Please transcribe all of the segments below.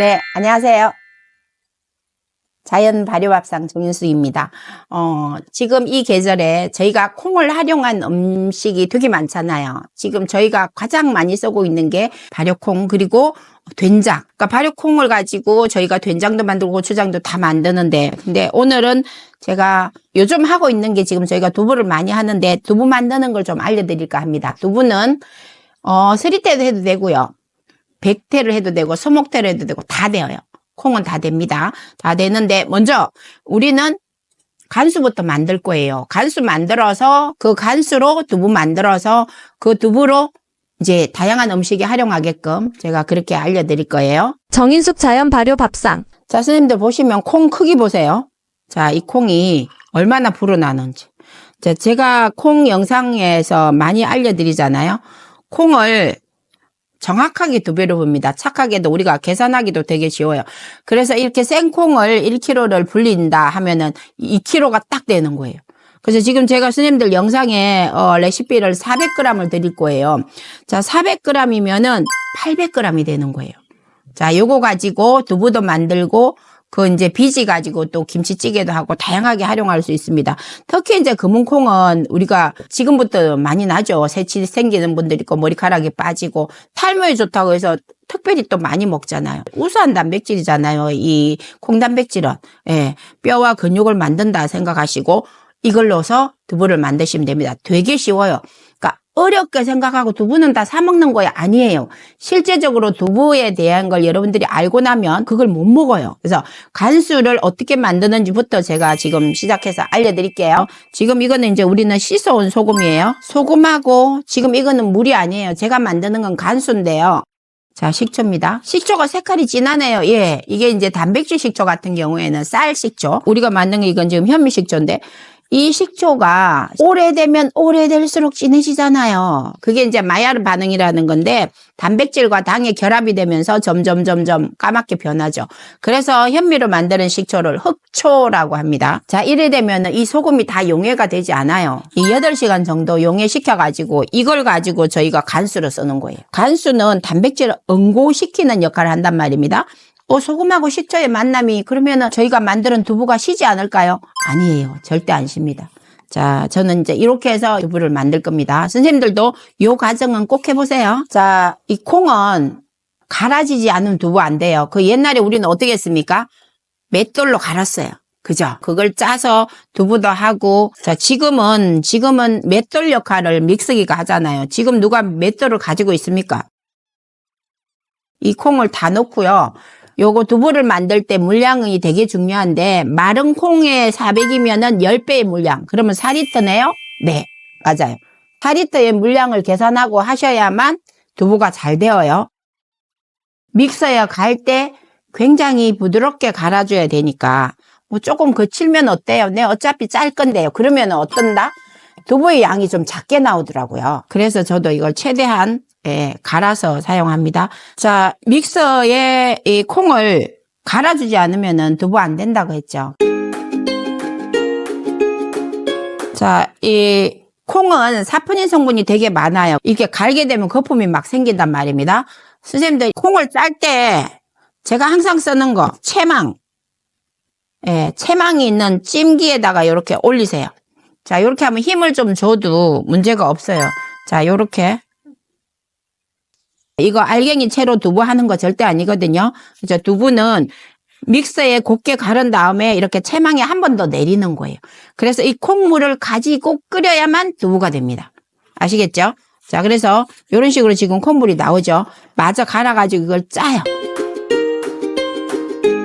네, 안녕하세요. 자연 발효밥상 정윤수입니다. 어, 지금 이 계절에 저희가 콩을 활용한 음식이 되게 많잖아요. 지금 저희가 가장 많이 쓰고 있는 게 발효콩 그리고 된장. 그러니까 발효콩을 가지고 저희가 된장도 만들고 고추장도 다 만드는데 근데 오늘은 제가 요즘 하고 있는 게 지금 저희가 두부를 많이 하는데 두부 만드는 걸 좀 알려드릴까 합니다. 두부는 어, 스리태도 해도 되고요. 백태를 해도 되고 소목태를 해도 되고 다 되어요. 콩은 다 됩니다. 다 되는데 먼저 우리는 간수부터 만들 거예요. 간수 만들어서 그 간수로 두부 만들어서 그 두부로 이제 다양한 음식에 활용하게끔 제가 그렇게 알려드릴 거예요. 정인숙 자연 발효 밥상. 자, 선생님들 보시면 콩 크기 보세요. 자, 이 콩이 얼마나 불어나는지. 자, 제가 콩 영상에서 많이 알려드리잖아요. 콩을 정확하게 두 배로 봅니다. 착하게도 우리가 계산하기도 되게 쉬워요. 그래서 이렇게 생콩을 1kg를 불린다 하면은 2kg가 딱 되는 거예요. 그래서 지금 제가 스님들 영상에 어, 레시피를 400g을 드릴 거예요. 자, 400g이면은 800g이 되는 거예요. 자, 요거 가지고 두부도 만들고 그 이제 비지 가지고 또 김치찌개도 하고 다양하게 활용할 수 있습니다. 특히 이제 금은콩은 우리가 지금부터 많이 나죠. 새치 생기는 분들 있고 머리카락이 빠지고 탈모에 좋다고 해서 특별히 또 많이 먹잖아요. 우수한 단백질이잖아요. 이 콩단백질은. 예. 뼈와 근육을 만든다 생각하시고 이걸 넣어서 두부를 만드시면 됩니다. 되게 쉬워요. 그러니까 어렵게 생각하고 두부는 다 사먹는 거야 아니에요. 실제적으로 두부에 대한 걸 여러분들이 알고 나면 그걸 못 먹어요. 그래서 간수를 어떻게 만드는지부터 제가 지금 시작해서 알려드릴게요. 지금 이거는 이제 우리는 씻어온 소금이에요. 소금하고 지금 이거는 물이 아니에요. 제가 만드는 건 간수인데요. 자, 식초입니다. 식초가 색깔이 진하네요. 예. 이게 이제 단백질 식초 같은 경우에는 쌀 식초. 우리가 만든 게 이건 지금 현미 식초인데 이 식초가 오래되면 오래될수록 진해지잖아요. 그게 이제 마야르 반응이라는 건데 단백질과 당의 결합이 되면서 점점 점점 까맣게 변하죠. 그래서 현미로 만드는 식초를 흑초라고 합니다. 자, 이래 되면 이 소금이 다 용해가 되지 않아요. 이 8시간 정도 용해시켜 가지고 이걸 가지고 저희가 간수로 쓰는 거예요. 간수는 단백질을 응고시키는 역할을 한단 말입니다. 어, 소금하고 식초의 만남이 그러면은 저희가 만드는 두부가 시지 않을까요? 아니에요. 절대 안 쉽니다. 자, 저는 이제 이렇게 해서 두부를 만들 겁니다. 선생님들도 요 과정은 꼭 해보세요. 자, 이 콩은 갈아지지 않으면 두부 안 돼요. 그 옛날에 우리는 어떻게 했습니까? 맷돌로 갈았어요. 그죠? 그걸 짜서 두부도 하고, 자, 지금은, 지금은 맷돌 역할을 믹서기가 하잖아요. 지금 누가 맷돌을 가지고 있습니까? 이 콩을 다 넣고요. 요거 두부를 만들 때 물량이 되게 중요한데 마른 콩에 400이면은 10배의 물량. 그러면 4리터네요? 네. 맞아요. 4리터의 물량을 계산하고 하셔야만 두부가 잘 되어요. 믹서에 갈 때 굉장히 부드럽게 갈아줘야 되니까 뭐 조금 거칠면 어때요? 네, 어차피 짤 건데요. 그러면 어떤다? 두부의 양이 좀 작게 나오더라고요. 그래서 저도 이걸 최대한 예, 갈아서 사용합니다. 자, 믹서에 이 콩을 갈아주지 않으면은 두부 안 된다고 했죠. 자, 이 콩은 사포닌 성분이 되게 많아요. 이게 갈게 되면 거품이 막 생긴단 말입니다. 선생님들 콩을 짤 때 제가 항상 쓰는 거 채망. 예, 채망이 있는 찜기에다가 이렇게 올리세요. 자, 이렇게 하면 힘을 좀 줘도 문제가 없어요. 자, 요렇게 이거 알갱이 채로 두부 하는 거 절대 아니거든요. 그래서 두부는 믹서에 곱게 갈은 다음에 이렇게 채망에 한 번 더 내리는 거예요. 그래서 이 콩물을 가지고 끓여야만 두부가 됩니다. 아시겠죠? 자, 그래서 이런 식으로 지금 콩물이 나오죠. 마저 갈아가지고 이걸 짜요.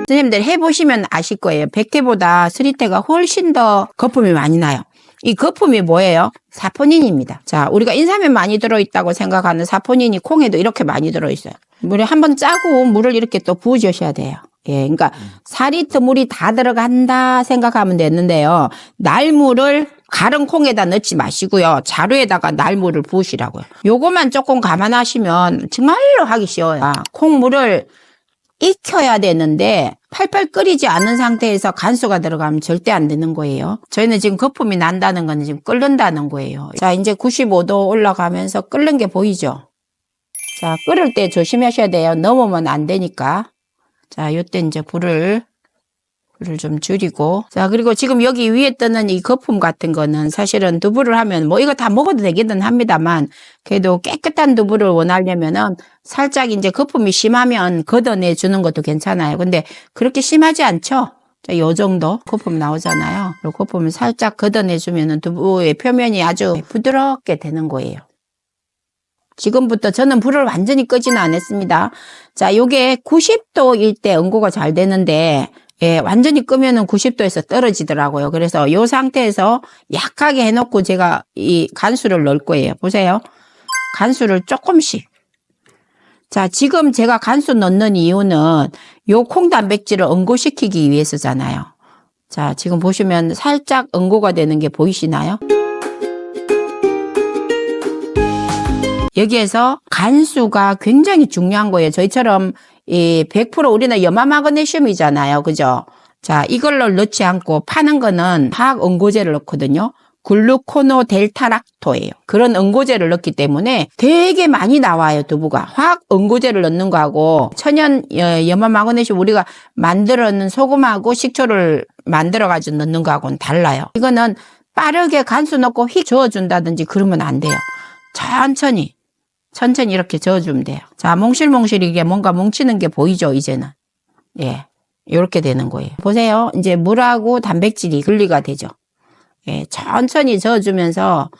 선생님들 해보시면 아실 거예요. 백태보다 스리태가 훨씬 더 거품이 많이 나요. 이 거품이 뭐예요? 사포닌입니다. 자, 우리가 인삼에 많이 들어있다고 생각하는 사포닌이 콩에도 이렇게 많이 들어있어요. 물에 한번 짜고 물을 이렇게 또 부어주셔야 돼요. 예, 그러니까 4리터 물이 다 들어간다 생각하면 되는데요. 날물을 가른 콩에다 넣지 마시고요. 자루에다가 날물을 부으시라고요. 요거만 조금 감안하시면 정말로 하기 쉬워요. 콩물을 익혀야 되는데 팔팔 끓이지 않은 상태에서 간수가 들어가면 절대 안 되는 거예요. 저희는 지금 거품이 난다는 건 지금 끓는다는 거예요. 자, 이제 95도 올라가면서 끓는 게 보이죠? 자, 끓을 때 조심하셔야 돼요. 넘으면 안 되니까. 자, 요때 이제 불을 불을 좀 줄이고. 자 그리고 지금 여기 위에 뜨는 이 거품 같은 거는 사실은 두부를 하면 뭐 이거 다 먹어도 되기는 합니다만 그래도 깨끗한 두부를 원하려면은 살짝 이제 거품이 심하면 걷어내 주는 것도 괜찮아요. 근데 그렇게 심하지 않죠? 자, 요 정도 거품 나오잖아요. 요 거품을 살짝 걷어내 주면은 두부의 표면이 아주 부드럽게 되는 거예요. 지금부터 저는 불을 완전히 끄지는 않았습니다. 자, 요게 90도일 때 응고가 잘 되는데, 예, 완전히 끄면은 90도에서 떨어지더라고요. 그래서 요 상태에서 약하게 해놓고 제가 이 간수를 넣을 거예요. 보세요. 간수를 조금씩. 자, 지금 제가 간수 넣는 이유는 요 콩 단백질을 응고시키기 위해서잖아요. 자, 지금 보시면 살짝 응고가 되는 게 보이시나요? 여기에서 간수가 굉장히 중요한 거예요. 저희처럼 이 100% 우리는 염화 마그네슘이잖아요. 그죠? 자, 이걸로 넣지 않고 파는 거는 화학 응고제를 넣거든요. 글루코노델타락토예요. 그런 응고제를 넣기 때문에 되게 많이 나와요, 두부가. 화학 응고제를 넣는 거하고 천연 어, 염화 마그네슘 우리가 만들어 놓은 소금하고 식초를 만들어 가지고 넣는 거하고는 달라요. 이거는 빠르게 간수 넣고 휙 저어준다든지 그러면 안 돼요. 천천히 천천히 이렇게 저어주면 돼요. 자, 몽실몽실 이게 뭔가 뭉치는 게 보이죠, 이제는. 예. 이렇게 되는 거예요. 보세요. 이제 물하고 단백질이 분리가 되죠. 예, 천천히 저어주면서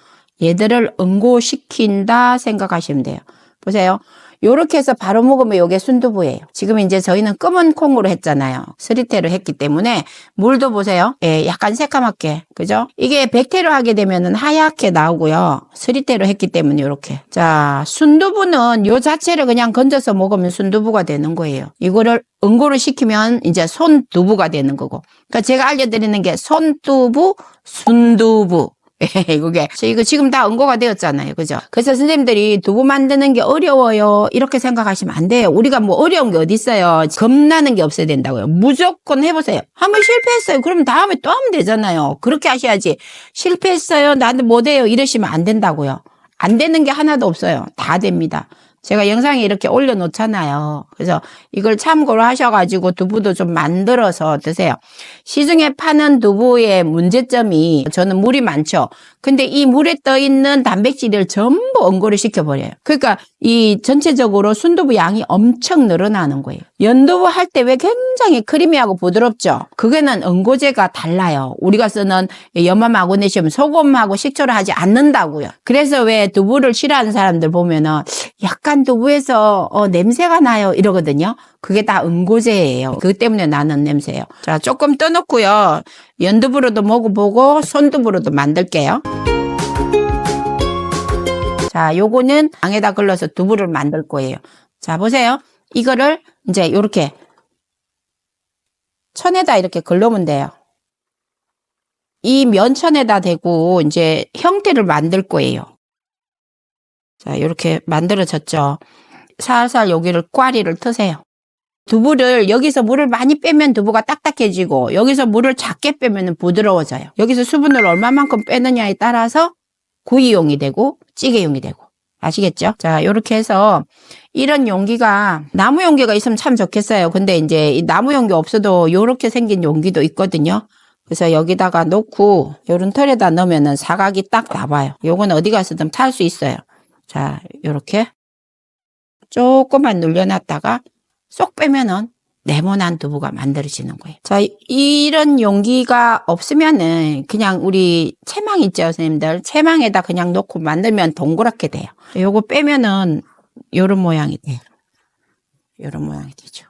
얘들을 응고시킨다 생각하시면 돼요. 보세요. 요렇게 해서 바로 먹으면 요게 순두부예요. 지금 이제 저희는 검은 콩으로 했잖아요. 스리테로 했기 때문에 물도 보세요. 예, 약간 새까맣게. 그죠? 이게 백태로 하게 되면은 하얗게 나오고요. 스리테로 했기 때문에 요렇게. 자, 순두부는 요 자체를 그냥 건져서 먹으면 순두부가 되는 거예요. 이거를 응고를 시키면 이제 손두부가 되는 거고. 그러니까 제가 알려드리는 게 손두부, 순두부. 예, 이게 이거 지금 다 응고가 되었잖아요. 그죠? 그래서 선생님들이 두부 만드는 게 어려워요. 이렇게 생각하시면 안 돼요. 우리가 뭐 어려운 게 어디 있어요. 겁나는 게 없어야 된다고요. 무조건 해보세요. 한번 실패했어요. 그럼 다음에 또 하면 되잖아요. 그렇게 하셔야지. 실패했어요. 나는 못해요. 이러시면 안 된다고요. 안 되는 게 하나도 없어요. 다 됩니다. 제가 영상에 이렇게 올려놓잖아요. 그래서 이걸 참고로 하셔가지고 두부도 좀 만들어서 드세요. 시중에 파는 두부의 문제점이 저는 물이 많죠. 근데 이 물에 떠 있는 단백질을 전부 응고를 시켜버려요. 그러니까 이 전체적으로 순두부 양이 엄청 늘어나는 거예요. 연두부 할 때 왜 굉장히 크리미하고 부드럽죠? 그게는 응고제가 달라요. 우리가 쓰는 염화 마그네슘 소금하고 식초를 하지 않는다고요. 그래서 왜 두부를 싫어하는 사람들 보면은 약간 두부에서 어, 냄새가 나요 이러거든요. 그게 다 응고제예요. 그 때문에 나는 냄새예요. 자, 조금 떠놓고요. 연두부로도 먹어보고 손두부로도 만들게요. 자, 요거는 방에다 걸러서 두부를 만들 거예요. 자, 보세요. 이거를 이제 요렇게 천에다 이렇게 걸러면 돼요. 이 면천에다 대고 이제 형태를 만들 거예요. 자, 요렇게 만들어졌죠. 살살 여기를 꽈리를 트세요. 두부를 여기서 물을 많이 빼면 두부가 딱딱해지고 여기서 물을 작게 빼면 부드러워져요. 여기서 수분을 얼마만큼 빼느냐에 따라서 구이용이 되고 찌개용이 되고 아시겠죠? 자, 요렇게 해서 이런 용기가 나무 용기가 있으면 참 좋겠어요. 근데 이제 이 나무 용기 없어도 요렇게 생긴 용기도 있거든요. 그래서 여기다가 놓고 요런 털에다 넣으면은 사각이 딱 나봐요. 요건 어디 가서든 탈 수 있어요. 자, 요렇게 조금만 눌려놨다가 쏙 빼면은 네모난 두부가 만들어지는 거예요. 자, 이런 용기가 없으면은 그냥 우리 채망 있죠, 선생님들. 채망에다 그냥 놓고 만들면 동그랗게 돼요. 요거 빼면은 요런 모양이 돼요. 요런 모양이 되죠.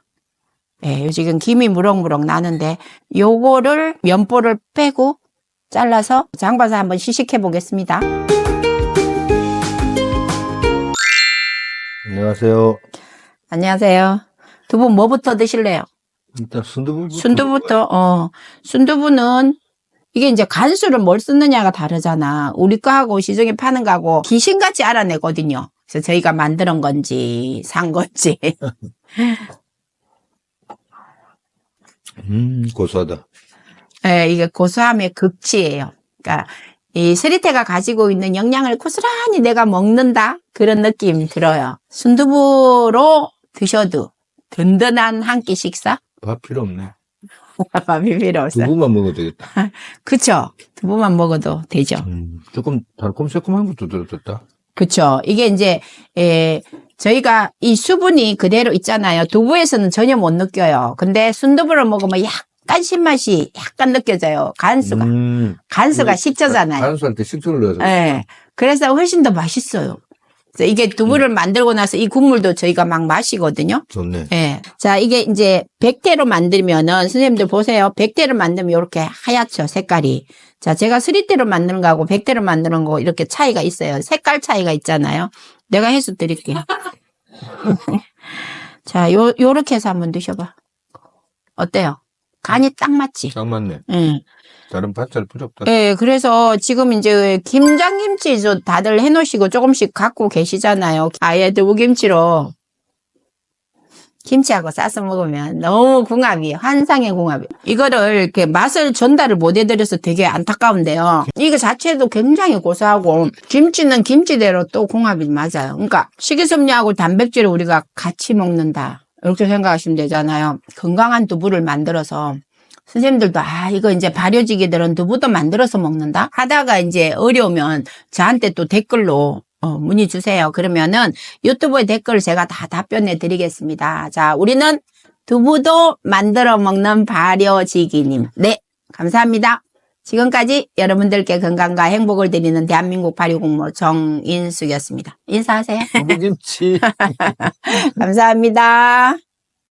예, 요 지금 김이 무럭무럭 나는데 요거를 면보를 빼고 잘라서 장봐서 한번 시식해 보겠습니다. 안녕하세요. 안녕하세요. 두부 뭐부터 드실래요? 일단 순두부. 순두부터, 어, 순두부는 이게 이제 간수를 뭘 쓰느냐가 다르잖아. 우리 거하고 시중에 파는 거하고 귀신같이 알아내거든요. 그래서 저희가 만드는 건지, 산 건지. 음, 고소하다. 예, 이게 고소함의 극치예요. 그러니까 이 스리테가 가지고 있는 영양을 고스란히 내가 먹는다 그런 느낌 들어요. 순두부로 드셔도 든든한 한 끼 식사? 밥 필요 없네. 밥이 필요 없어요. 두부만 먹어도 되겠다. 그쵸. 두부만 먹어도 되죠. 음, 조금 달콤새콤한 것도 들어졌다. 그쵸. 이게 이제, 에, 저희가 이 수분이 그대로 있잖아요. 두부에서는 전혀 못 느껴요. 근데 순두부를 먹으면 약 간 신맛이 약간 느껴져요. 간수가. 음, 간수가 그 식초잖아요. 간수할 때 식초를 넣어서. 예. 그래서 훨씬 더 맛있어요. 그래서 이게 두부를 만들고 나서 이 국물도 저희가 막 마시거든요. 좋네. 예. 자, 이게 이제 백대로 만들면은 선생님들 보세요. 백대로 만들면 이렇게 하얗죠, 색깔이. 자, 제가 스리대로 만드는 거하고 백대로 만드는 거 이렇게 차이가 있어요. 색깔 차이가 있잖아요. 내가 해서 드릴게요. 자, 요, 요렇게 해서 한번 드셔봐. 어때요? 간이 딱 맞지? 딱 맞네. 응. 다른 밭잘 필요 없다. 예, 그래서 지금 이제 김장김치 저 다들 해놓으시고 조금씩 갖고 계시잖아요. 아예 두부김치로 김치하고 싸서 먹으면 너무 궁합이에요. 환상의 궁합이에요. 이거를 이렇게 맛을 전달을 못 해드려서 되게 안타까운데요. 이거 자체도 굉장히 고소하고 김치는 김치대로 또 궁합이 맞아요. 그러니까 식이섬유하고 단백질을 우리가 같이 먹는다. 이렇게 생각하시면 되잖아요. 건강한 두부를 만들어서 선생님들도 아 이거 이제 발효지기들은 두부도 만들어서 먹는다 하다가 이제 어려우면 저한테 또 댓글로 어, 문의 주세요. 그러면은 유튜브에 댓글 제가 다 답변해 드리겠습니다. 자, 우리는 두부도 만들어 먹는 발효지기님. 네, 감사합니다. 지금까지 여러분들께 건강과 행복을 드리는 대한민국 발효공모 정인숙이었습니다. 인사하세요. 두부김치. 감사합니다.